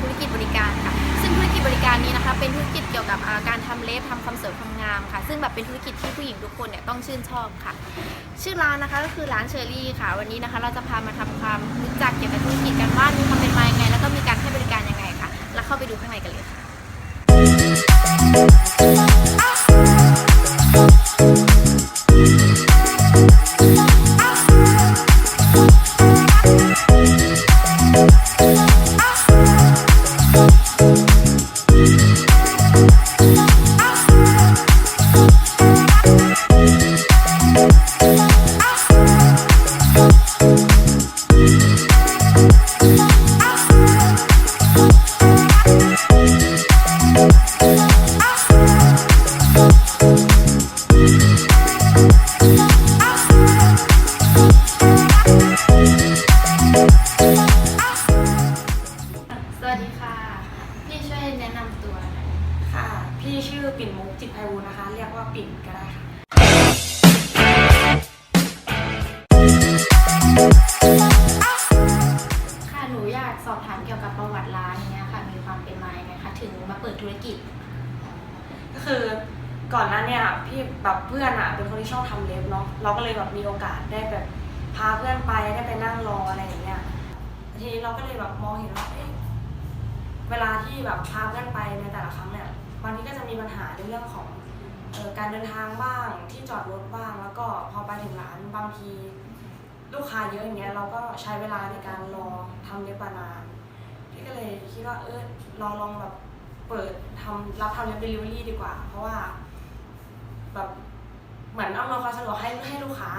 ธุรกิจบริการค่ะ ซึ่งธุรกิจบริการนี้นะคะเป็นธุรกิจเกี่ยวกับการทำเล็บทำความเสวยความงามค่ะ ซึ่งแบบเป็นธุรกิจที่ผู้หญิงทุกคนเนี่ยต้องชื่นชอบค่ะ ชื่อร้านนะคะก็คือร้านเชอรี่ค่ะ วันนี้นะคะเราจะพามาทำความรู้จักเกี่ยวกับธุรกิจกันว่ามีความเป็นมายังไงแล้วก็มี กว่าปิ่นก็ได้ค่ะค่ะหนูอยากสอบถามเกี่ยวกับประวัติร้านเนี้ยค่ะ มีความเป็นมายังไงคะถึงมาเปิดธุรกิจ ก็คือก่อนหนั้นเนี่ยพี่แบบเพื่อนอะเป็นคนที่ชอบทำเล็บเนาะเราก็เลยแบบมีโอกาสได้แบบพาเพื่อนไปได้ไปนั่งรออะไรอย่างเงี้ยทีนี้เราก็เลยแบบมองเห็นว่าเอ๊ะเวลาที่แบบพาเพื่อนไปในแต่ละครั้งเนี่ยบางทีก็จะมีปัญหาในเรื่องของเอ่อ การเดินทางบ้างที่จอดรถบ้าง แล้วก็พอไปถึงร้านบางทีลูกค้าเยอะอย่างเงี้ยเราก็ใช้เวลาในการรอทำเล็บนานพี่ก็เลยคิดว่าเออเราลองแบบเปิดทำรับทำเล็บเดลิเวอรี่ดีกว่า เพราะว่าแบบเหมือนเอำนวยความสะดวกให้ให้ลูกค้า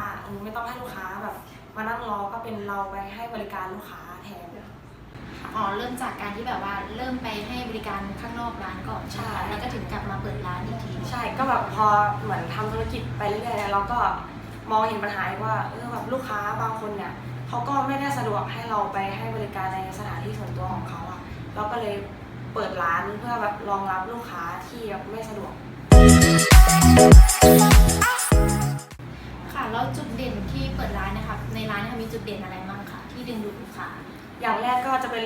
ไม่ต้องให้ลูกค้าแบบมานั่งรอก็เป็นเราไปให้บริการลูกค้าแทน อ๋อเริ่มจากการที่แบบว่าเริ่มไปให้บริการข้างนอกร้านก่อนใช่ไหมใช่คะแล้วก็ถึงกลับมาเปิดร้านอีกทีใช่ ก็แบบพอเหมือนทำธุรกิจไปเรื่อยๆเราก็มองเห็นปัญหาว่าเออแบบลูกค้าบางคนเนี่ยเขาก็ไม่ได้สะดวกให้เราไปให้บริการในสถานที่ส่วนตัวของเขาอะเราก็เลยเปิดร้านเพื่อแบบรองรับลูกค้าที่แบบไม่สะดวก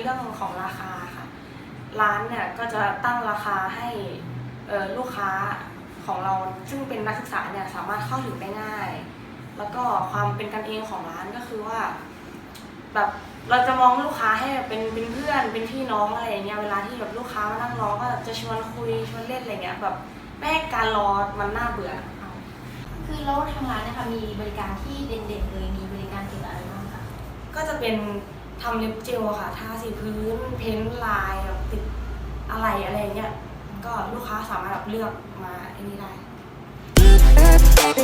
รื่องของราคาค่ะ ร้านเนี่ยก็จะตั้งราคาให้เอ่อลูกค้าของเราซึ่งเป็นนักศึกษาเนี่ยสามารถเข้าถึงได้ง่าย แล้วก็ความเป็นกันเองของร้านก็คือว่า แบบเราจะมองลูกค้าให้เป็นเป็นเพื่อนเป็นพี่น้องอะไรอย่างเงี้ยเวลาที่แบบลูกค้ามานั่งรอก็จะชวนคุยชวนเล่นอะไรเงี้ยแบบไม่ให้การรอมันน่าเบื่อคือแล้วทางร้านเนะคะมีบริการที่เด่นๆเลยมีบริการเกี่ยวกับอะไรบ้างคะก็จะเป็น ทำเล็บเจลอะค่ะ ทาสีพื้น เพ้นลายแบบติดอะไรอะไรเงี้ย ก็ลูกค้าสามารถแบบเลือกมาอันี่ได้ใน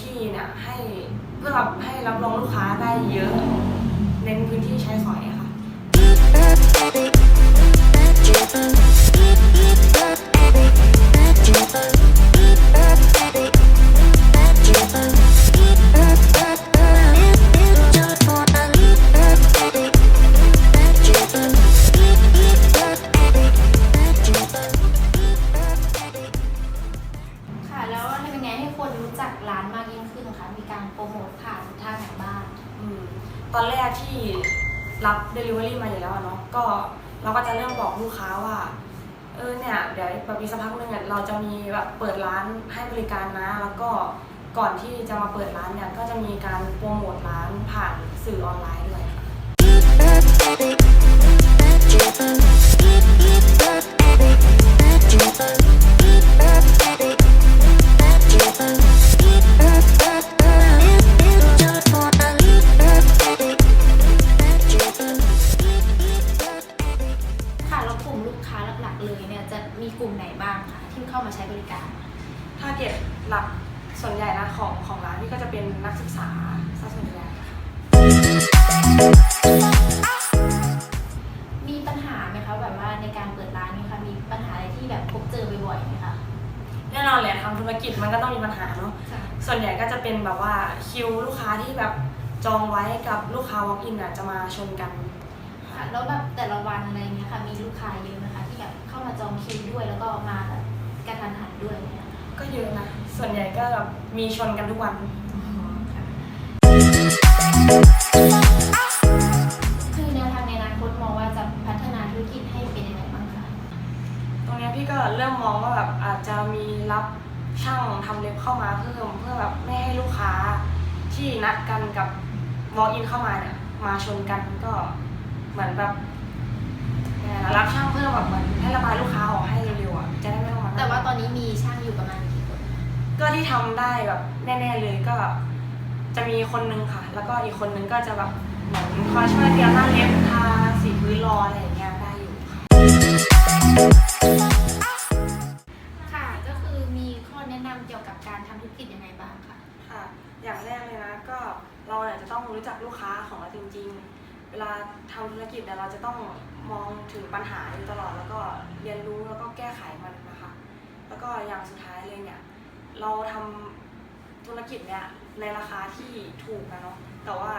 ที่เนี่ยให้เพื่อแบบให้รับรองลูกค้าได้เยอะ เน้นพื้นที่ใช้สอยอะค่ะค่ะ ตอนแรกที่รับ Delivery มาอยู่แล้วอะเนาะก็เราก็จะเริ่มบอกลูกค้าว่า เออเนี่ยเดี๋ยวแบบอีกสักพักหนึ่งอะเราจะมีแบบเปิดร้านให้บริการนะ แล้วก็ก่อนที่จะมาเปิดร้านเนี่ยก็จะมีการโปรโมทร้านผ่านสื่อออนไลน์ด้วยค่ะค่ะ เก็ตหลักส่วนใหญ่นะของของร้านนี่ก็จะเป็นนักศึกษาซะส่วนใหญ่ค่ะมีปัญหาไหมคะแบบว่าในการเปิดร้านนี่ค่ะมีปัญหาอะไรที่แบบพบเจอบ่อยๆไหมคะแน่นอนแหละทำธุรกิจมันก็ต้องมีปัญหาเนาะส่วนใหญ่ก็จะเป็นแบบว่าคิวลูกค้าที่แบบจองไว้กับลูกค้า walk in อะจะมาชนกันค่ะแล้วแบบแต่ละวันอะไรเงี้ยค่ะมีลูกค้าเยอะนะคะที่แบบเข้ามาจองคิวด้วยแล้วก็มาแบบกระทันหันด้วยเนี่ย ก็เยอะนะ ส่วนใหญ่ก็แบบมีชนกันทุกวัน คือแนวทางในอนาคตมองว่าจะพัฒนาธุรกิจให้เป็นยังไงบ้างคะ ตรงเนี้ยพี่ก็เริ่มมองว่าแบบอาจจะมีรับช่างทำเล็บเข้ามาเพิ่มเพื่อแบบไม่ให้ลูกค้าที่นัดกันกับ walk in เข้ามาเนี่ยมาชนกันก็เหมือนแบบยังไงล่ะรับช่างเพิ่มแบบเหมือนให้ระบาย ก็ที่ทำได้แบบแน่ ๆ เลยก็จะมีคนนึงค่ะ แล้วก็อีกคนนึงก็จะแบบเหมือนคอยช่วยเตรียมหน้าเล็บทาสีพื้นรออะไรอย่างเงี้ยได้อยู่ค่ะค่ะก็คือมีข้อแนะนำเกี่ยวกับการทำธุรกิจยังไงบ้างคะค่ะ อย่างแรกเลยนะก็เราเนี่ยจะต้องรู้จักลูกค้าของเราจริง ๆ เวลาทำธุรกิจเนี่ยเราจะต้องมองถึงปัญหาอยู่ตลอดแล้วก็เรียนรู้แล้วก็แก้ไขมันนะคะ แล้วก็อย่างสุดท้ายเลยเนี่ย เราทำธุรกิจเนี้ยในราคาที่ถูกนะเนาะแต่ว่า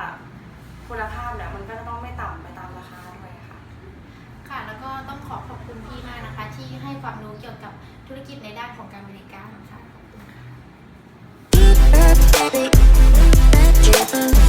คุณภาพเนี่ยมันก็จะต้องไม่ต่ำไปตามราคาด้วยค่ะค่ะ แล้วก็ต้องขอขอบคุณพี่มากนะคะ ที่ให้ความรู้เกี่ยวกับธุรกิจในด้านของการบริการค่ะขอบคุณค่ะ